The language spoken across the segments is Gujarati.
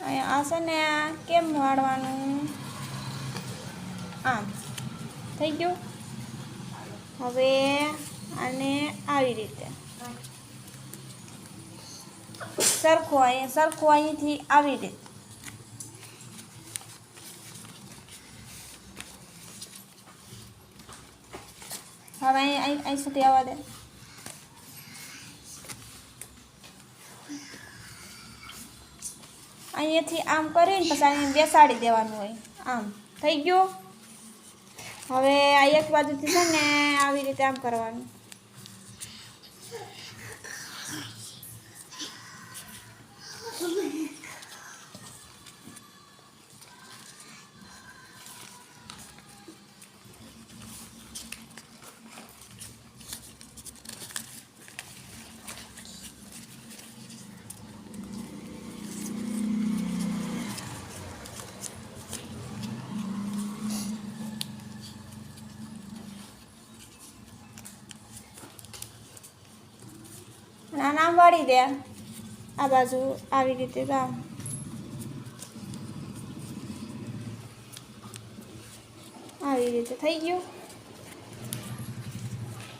આ છે ને આ કેમ વાળવાનું? આમ, થઈ ગયું? હવે આને આવી રીતે. સરખું અહીં સરખું અહીંથી આવી રીતે. હવે અહીં અહીં સુધી આવવા દે. અહીંયાથી આમ કરીને પછી અહીંયા બેસાડી દેવાનું હોય. આમ, થઈ ગયું? હવે આ એક બાજુથી છે ને આવી રીતે આમ કરવાનું. અને આને આમ વાળી દે. આ બાજુ આવી રીતે આમ આવી રીતે થઈ ગયું.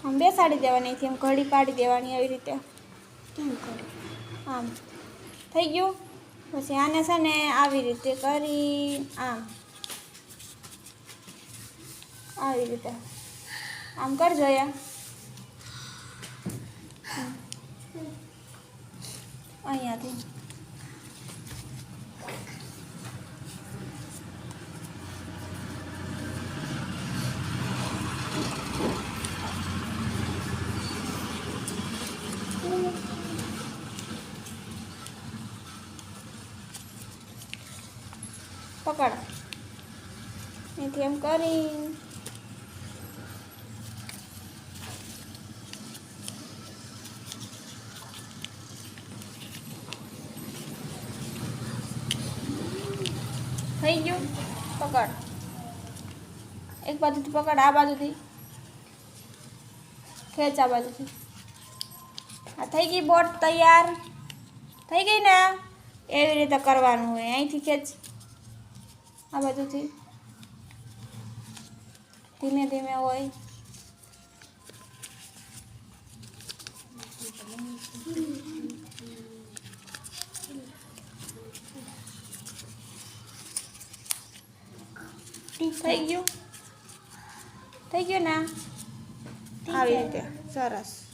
આમ બેસાડી દેવાની અહીંથી આમ ઘડી પાડી દેવાની આવી રીતે. કેમ આમ થઈ ગયું. પછી આને છે ને આવી રીતે કરી આમ. આવી રીતે. આમ કરજો યા અહીંયાથી. પકડ. એથી એમ કરી થઈ ગયું? પકડ. એક બાજુથી પકડ, આ બાજુથી. ખેંચ આ બાજુથી. આ થઈ ગઈ બોટ તૈયાર. થઈ ગઈ ને એવી રીતે કરવાનું હોય. અહીંથી ખેંચ. આ બાજુથી. ધીમે ધીમે હોય. થઈ ગયું થઈ ગયું ને આવી રીતે સરસ